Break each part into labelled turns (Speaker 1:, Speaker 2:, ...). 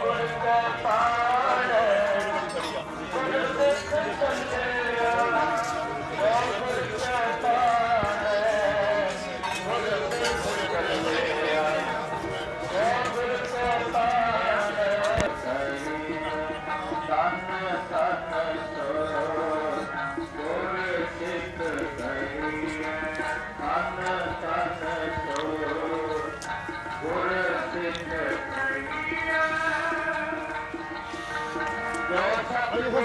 Speaker 1: Thank you.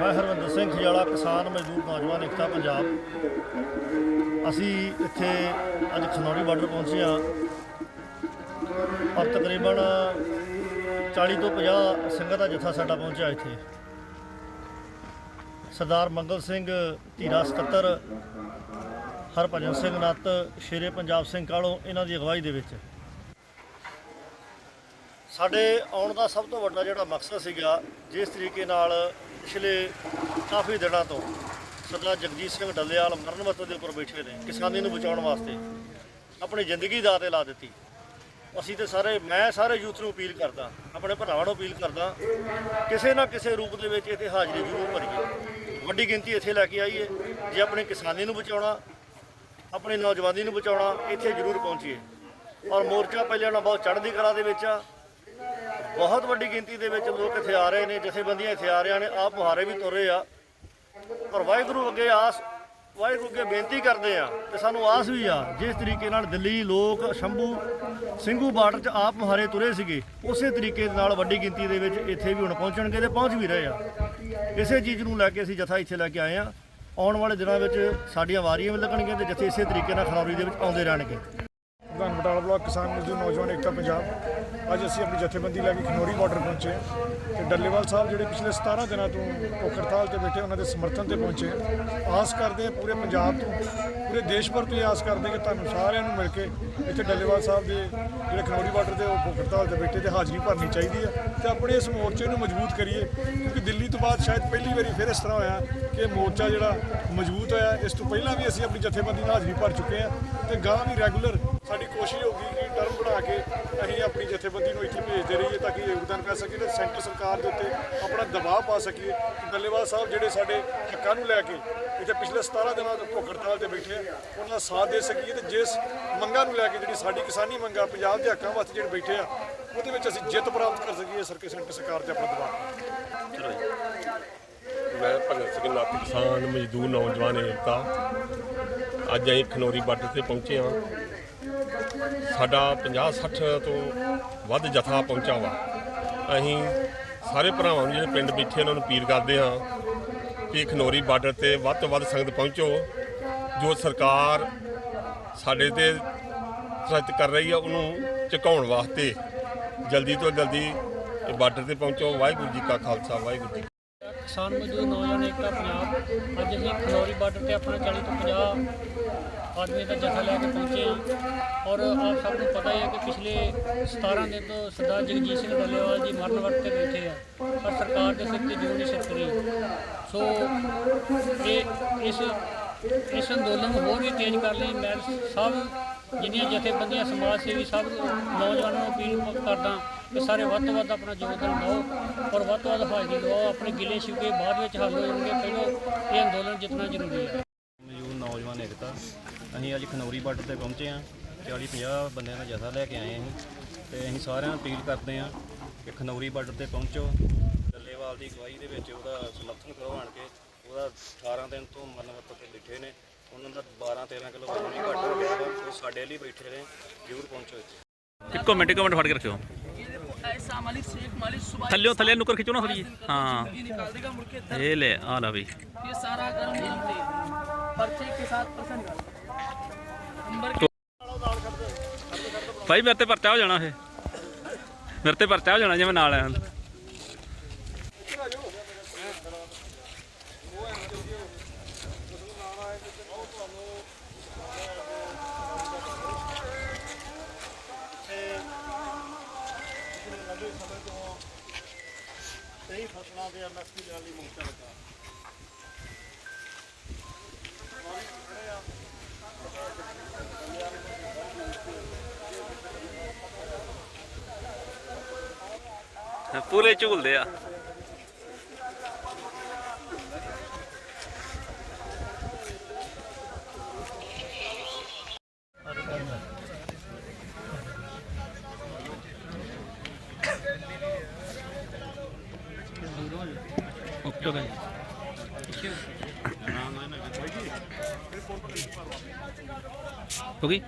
Speaker 1: ਮੈਂ ਹਰਵਿੰਦਰ ਸਿੰਘ ਖਿਆਲਾ, ਕਿਸਾਨ ਮਜ਼ਦੂਰ ਨੌਜਵਾਨ ਏਕਤਾ ਪੰਜਾਬ। ਅਸੀਂ ਇੱਥੇ ਅੱਜ ਖਨੌਰੀ ਬਾਰਡਰ ਪਹੁੰਚੇ ਹਾਂ। ਔਰ ਤਕਰੀਬਨ 40 ਤੋਂ 50 ਸਿੰਘਾਂ ਦਾ ਜਥਾ ਸਾਡਾ ਪਹੁੰਚਿਆ ਇੱਥੇ। ਸਰਦਾਰ ਮੰਗਲ ਸਿੰਘ ਧੀਰਾ ਸਕੱਤਰ ਹਰਭਜਨ ਸਿੰਘ ਨੱਤ, ਸ਼ੇਰੇ ਪੰਜਾਬ ਸਿੰਘ ਕਾਲੋਂ ਇਹਨਾਂ ਦੀ ਅਗਵਾਈ ਦੇ ਵਿੱਚ। ਸਾਡੇ ਆਉਣ ਦਾ ਸਭ ਤੋਂ ਵੱਡਾ ਜਿਹੜਾ ਮਕਸਦ ਸੀਗਾ, ਜਿਸ ਤਰੀਕੇ ਨਾਲ ਪਿਛਲੇ ਕਾਫੀ ਦਿਨਾਂ ਤੋਂ ਸਰਦਾਰ ਜਗਜੀਤ ਸਿੰਘ ਡੱਲੇਵਾਲ ਮਰਨ ਵਰਤ ਦੇ ਉੱਪਰ ਬੈਠੇ ਨੇ, ਕਿਸਾਨੀ ਨੂੰ ਬਚਾਉਣ ਵਾਸਤੇ। ਆਪਣੀ ਜ਼ਿੰਦਗੀ ਦਾ ਤੇ ਲਾ ਦਿੱਤੀ। ਅਸੀਂ ਤੇ ਸਾਰੇ, ਮੈਂ ਸਾਰੇ ਯੂਥ ਨੂੰ ਅਪੀਲ ਕਰਦਾ, ਆਪਣੇ ਭਰਾਵਾਂ ਨੂੰ ਅਪੀਲ ਕਰਦਾ, ਕਿਸੇ ਨਾ ਕਿਸੇ ਰੂਪ ਦੇ ਵਿੱਚ ਇੱਥੇ ਹਾਜ਼ਰੀ ਜ਼ਰੂਰ ਭਰੀਏ। ਵੱਡੀ ਗਿਣਤੀ ਇੱਥੇ ਲੈ ਕੇ ਆਈਏ, ਜੇ ਆਪਣੀ ਕਿਸਾਨੀ ਨੂੰ ਬਚਾਉਣਾ ਆਪਣੀ ਨੌਜਵਾਨੀ ਨੂੰ ਬਚਾਉਣਾ, ਇੱਥੇ ਜ਼ਰੂਰ ਪਹੁੰਚੀਏ। ਔਰ ਮੋਰਚਾ ਪਹਿਲਾਂ ਨਾਲੋਂ ਬਹੁਤ ਚੜ੍ਹਦੀ ਕਲਾ ਦੇ ਵਿੱਚ ਆ। ਬਹੁਤ ਵੱਡੀ ਗਿਣਤੀ ਦੇ ਵਿੱਚ ਲੋਕ ਇੱਥੇ ਆ ਰਹੇ ਨੇ, ਜਥੇਬੰਦੀਆਂ ਇੱਥੇ ਆ ਰਹੀਆਂ ਨੇ, ਆਪ ਮੁਹਾਰੇ ਵੀ ਤੁਰ ਰਹੇ ਆ। ਪਰ ਵਾਹਿਗੁਰੂ ਅੱਗੇ ਆਸ, ਵਾਹਿਗੁਰੂ ਅੱਗੇ ਬੇਨਤੀ ਕਰਦੇ ਆ ਤੇ ਸਾਨੂੰ ਆਸ ਵੀ ਆ, ਜਿਸ ਤਰੀਕੇ ਨਾਲ ਦਿੱਲੀ ਲੋਕ ਸ਼ੰਭੂ ਸਿੰਘੂ ਬਾਰਡਰ 'ਚ ਆਪ ਮੁਹਾਰੇ ਤੁਰੇ ਸੀਗੇ, ਉਸੇ ਤਰੀਕੇ ਦੇ ਨਾਲ ਵੱਡੀ ਗਿਣਤੀ ਦੇ ਵਿੱਚ ਇੱਥੇ ਵੀ ਹੁਣ ਪਹੁੰਚਣਗੇ ਤੇ ਪਹੁੰਚ ਵੀ ਰਹੇ ਆ। ਇਸੇ ਚੀਜ਼ ਨੂੰ ਲੈ ਕੇ ਅਸੀਂ ਜਥਾ ਇੱਥੇ ਲੈ ਕੇ ਆਏ ਆ। ਆਉਣ ਵਾਲੇ ਦਿਨਾਂ ਵਿੱਚ ਸਾਡੀਆਂ ਵਾਰੀਆਂ ਵੀ ਲੱਗਣਗੀਆਂ ਤੇ ਜਥੇ ਇਸੇ ਤਰੀਕੇ ਨਾਲ ਖਨੌਰੀ ਦੇ ਵਿੱਚ ਆਉਂਦੇ ਰਹਿਣਗੇ।
Speaker 2: ਪ੍ਰਧਾਨ ਬਟਾਲਾ ਬਲਾਕ ਕਿਸਾਨ ਮਜ਼ਦੂਰ, ਨੌਜਵਾਨ ਏਕਤਾ ਪੰਜਾਬ। ਅੱਜ ਅਸੀਂ ਆਪਣੀ ਜਥੇਬੰਦੀ ਲੈ ਕੇ ਖਨੌਰੀ ਬਾਰਡਰ ਪਹੁੰਚੇ। ਹਾਂ ਤੇ ਡੱਲੇਵਾਲ ਸਾਹਿਬ ਜਿਹੜੇ ਪਿਛਲੇ 17 ਦਿਨਾਂ ਤੋਂ ਭੁੱਖ ਹੜਤਾਲ ਤੇ ਬੈਠੇ, ਉਹਨਾਂ ਦੇ ਸਮਰਥਨ ਤੇ ਪਹੁੰਚੇ। ਆਸ ਕਰਦੇ ਹਾਂ ਪੂਰੇ ਪੰਜਾਬ ਤੋਂ, ਪੂਰੇ ਦੇਸ਼ ਭਰ ਤੋਂ ਇਹ ਆਸ ਕਰਦੇ ਕਿ ਤੁਹਾਨੂੰ ਸਾਰਿਆਂ ਨੂੰ ਮਿਲ ਕੇ ਇੱਥੇ ਡੱਲੇਵਾਲ ਸਾਹਿਬ ਦੇ ਜਿਹੜੇ ਖਨੌਰੀ ਬਾਰਡਰ 'ਤੇ ਉਹ ਭੁੱਖ ਤੇ ਬੈਠੇ ਤੇ ਹਾਜ਼ਰੀ ਭਰਨੀ ਚਾਹੀਦੀ ਹੈ ਤੇ ਆਪਣੇ ਇਸ ਮੋਰਚੇ ਨੂੰ ਮਜ਼ਬੂਤ ਕਰੀਏ, ਕਿਉਂਕਿ ਦਿੱਲੀ ਤੋਂ ਬਾਅਦ ਸ਼ਾਇਦ ਪਹਿਲੀ ਵਾਰੀ ਫਿਰ ਇਸ ਤਰ੍ਹਾਂ ਹੋਇਆ ਕਿ ਮੋਰਚਾ ਜਿਹੜਾ ਮਜ਼ਬੂਤ ਹੋਇਆ, ਇਸ ਤੋਂ ਪਹਿਲਾਂ ਵੀ ਅਸੀਂ ਆਪਣੀ ਜਥੇਬੰਦੀ ਨਾਲ ਹਾਜ਼ਰੀ ਭਰ ਚੁੱਕੇ ਹਾਂ ਤੇ ਗਾਂ ਵੀ ਰੈਗੂਲਰ ਸਾਡੀ ਕੋਸ਼ਿਸ਼ ਹੋਊਗੀ ਕਿ ਟਰਮ ਬਣਾ ਕੇ ਅਸੀਂ ਆਪਣੀ ਜਥੇਬੰਦੀ ਨੂੰ ਇੱਥੇ ਭੇਜਦੇ ਰਹੀਏ ਤਾਂ ਕਿ ਯੋਗਦਾਨ ਕਰ ਸਕੀਏ ਤੇ ਸੈਂਟਰ ਸਰਕਾਰ ਦੇ ਉੱਤੇ ਆਪਣਾ ਦਬਾਅ ਪਾ ਸਕੀਏ ਕਿ ਡੱਲੇਵਾਲ ਸਾਹਿਬ ਜਿਹੜੇ ਸਾਡੇ ਹੱਕਾਂ ਨੂੰ ਲੈ ਕੇ ਇੱਥੇ ਪਿਛਲੇ 17 ਦਿਨਾਂ ਤੋਂ ਭੁੱਖ ਹੜਤਾਲ ਤੇ ਬੈਠੇ ਆ, ਉਹਨਾਂ ਦਾ ਸਾਥ ਦੇ ਸਕੀਏ ਤੇ ਜਿਸ ਮੰਗਾਂ ਨੂੰ ਲੈ ਕੇ ਜਿਹੜੀ ਸਾਡੀ ਕਿਸਾਨੀ ਮੰਗਾਂ ਪੰਜਾਬ ਦੇ ਹੱਕਾਂ ਵਾਸਤੇ ਜਿਹੜੇ ਬੈਠੇ ਆ, ਉਹਦੇ ਵਿੱਚ ਅਸੀਂ ਜਿੱਤ ਪ੍ਰਾਪਤ ਕਰ ਸਕੀਏ ਸਰਕਾਰ ਸੈਂਟਰ ਸਰਕਾਰ ਤੇ ਆਪਣਾ ਦਬਾਅ
Speaker 3: ਮੈਂ ਭਗਤ ਸਿੰਘ ਨਾਥ ਕਿਸਾਨ ਮਜ਼ਦੂਰ ਨੌਜਵਾਨ ਏਕਤਾ। ਅੱਜ ਅਸੀਂ ਖਨੌਰੀ ਬਾਰਡਰ ਤੇ ਪਹੁੰਚੇ ਹਾਂ। ਸਾਡਾ 50 60 ਤੋਂ ਵੱਧ ਜਥਾ ਪਹੁੰਚਾ ਵਾ। ਅਸੀਂ ਸਾਰੇ ਭਰਾਵਾਂ ਨੂੰ ਜਿਹੜੇ ਪਿੰਡ ਬੈਠੇ ਉਹਨਾਂ ਨੂੰ ਅਪੀਲ ਕਰਦੇ ਹਾਂ ਕਿ ਖਨੌਰੀ ਬਾਰਡਰ ਤੇ ਵੱਧ ਤੋਂ ਵੱਧ ਸੰਗਤ ਪਹੁੰਚੋ। ਜੋ ਸਰਕਾਰ ਸਾਡੇ ਤੇ ਸਖਤ ਕਰ ਰਹੀ ਆ, ਉਹਨੂੰ ਝੁਕਾਉਣ ਵਾਸਤੇ ਜਲਦੀ ਤੋਂ ਜਲਦੀ ਬਾਰਡਰ ਤੇ ਪਹੁੰਚੋ। ਵਾਹਿਗੁਰੂ ਜੀ ਕਾ ਖਾਲਸਾ, ਵਾਹਿਗੁਰੂ ਜੀ
Speaker 4: ਕਿਸਾਨ ਮਜ਼ਦੂਰ ਨੌਜਵਾਨ ਏਕਤਾ ਪੰਜਾਬ। ਅੱਜ ਅਸੀਂ ਖਨੌਰੀ ਬਾਰਡਰ ਤੇ ਆਪਣਾ 40 ਤੋਂ 50 ਆਦਮੀ ਦਾ ਜਥਾ ਲੈ ਕੇ ਪਹੁੰਚੇ ਹਾਂ। ਔਰ ਆਪ ਸਭ ਨੂੰ ਪਤਾ ਹੀ ਹੈ ਕਿ ਪਿਛਲੇ 17 ਦਿਨ ਤੋਂ ਸਰਦਾਰ ਜਗਜੀਤ ਸਿੰਘ ਡੱਲੇਵਾਲ ਜੀ ਮਰਨ ਵਰਤ ਤੇ ਬੈਠੇ ਆ। ਪਰ ਸਰਕਾਰ ਦੇ ਸਿਰ ਤੇ ਜੂੰ ਨਹੀਂ ਸਰਕਰੀ ਸੋ, ਇਹ ਇਸ ਇਸ ਅੰਦੋਲਨ ਨੂੰ ਹੋਰ ਵੀ ਤੇਜ਼ ਕਰ ਲਈ ਮੈਂ ਸਭ ਜਿੰਨੀਆਂ ਜਥੇਬੰਦੀਆਂ, ਸਮਾਜ ਸੇਵੀ ਸਭ ਨੌਜਵਾਨਾਂ ਨੂੰ ਅਪੀਲ ਕਰਦਾ ਕਿ ਸਾਰੇ ਵੱਧ ਤੋਂ ਵੱਧ ਆਪਣਾ ਯੋਗਦਾਨ ਦਿਓ ਔਰ ਵੱਧ ਤੋਂ ਵੱਧ ਹਾਜ਼ਰੀ ਲਵਾਓ ਆਪਣੇ ਗਿਲੇ ਸ਼ਿਕਵੇ ਬਾਅਦ ਵਿੱਚ ਹੱਲ ਹੋ ਜਾਣਗੇ। ਪਹਿਲਾਂ ਇਹ ਅੰਦੋਲਨ ਜਿੱਤਣਾ ਜ਼ਰੂਰੀ ਹੈ।
Speaker 5: ਮਜ਼ਦੂਰ ਨੌਜਵਾਨ ਏਕਤਾ ਅਸੀਂ ਅੱਜ ਖਨੌਰੀ ਬਾਰਡਰ ਤੇ ਪਹੁੰਚੇ ਹਾਂ। 40 50 ਬੰਦਿਆਂ ਦਾ ਜਥਾ ਲੈ ਕੇ ਆਏ ਹਾਂ। ਅਸੀਂ ਤੇ ਅਸੀਂ ਸਾਰਿਆਂ ਨੂੰ ਅਪੀਲ ਕਰਦੇ ਹਾਂ ਕਿ ਖਨੌਰੀ ਬਾਰਡਰ ਤੇ ਪਹੁੰਚੋ। ਡੱਲੇਵਾਲ ਦੀ ਅਗਵਾਈ ਦੇ ਵਿੱਚ ਉਹਦਾ ਸਮਰਥਨ ਕਰੋ ਆਣ ਕੇ। ਉਹਦਾ 18 ਦਿਨ ਤੋਂ ਮਰਨ ਵਰਤ ਤੇ ਬੈਠੇ ਨੇ। ਉਹਨਾਂ ਦਾ 12 13 ਕਿਲੋ ਵਜ਼ਨ ਵੀ ਘੱਟ ਹੋ ਗਿਆ ਉਹ ਸਾਡੇ ਲਈ ਬੈਠੇ ਨੇ। ਜ਼ਰੂਰ ਪਹੁੰਚੋ ਇੱਥੇ।
Speaker 6: ਇੱਕੋ ਮਿੰਟ ਇੱਕੋ ਮਿੰਟ ਫੜ ਕੇ ਰੱਖਿਓ।
Speaker 7: ਥੱਲੇ ਥੱਲੇ ਨੁਕਰ ਖਿੱਚੋ ਨਾ ਥੋੜੀ ਹਾਂ।
Speaker 6: ਨਿਕਾਲ ਦੇਗਾ ਮੁੜ
Speaker 7: ਇਹ ਲੈ ਆ ਲਾ ਬਈ।
Speaker 6: ਇਹ ਸਾਰਾ ਗਰਮ ਨਿਯਮ ਤੇ ਪਰਚੇ ਕੇ ਸਾਥ ਪਰਚਾ ਨਿਕਾਲ ਨੰਬਰ ਕੇ?
Speaker 7: ਭਾਈ ਮੇਰੇ ਤੇ ਪਰਚਾ ਹੋ ਜਾਣਾ ਇਹ। ਮੇਰੇ ਤੇ ਪਰਚਾ ਹੋ ਜਾਣਾ ਜੇ ਮੈਂ ਨਾਲ ਆਇਆ।
Speaker 1: ਕਈ ਦੇ ਐਮਐਸਪੀ ਲੈਣ ਲਈ ਮੋਰਚਾ ਲੱਗਾ।
Speaker 7: ਪੂਰੇ ਝੂਲਦੇ ਆ। ਓਕੇ ਓਕੇ ਹੋ ਗਈ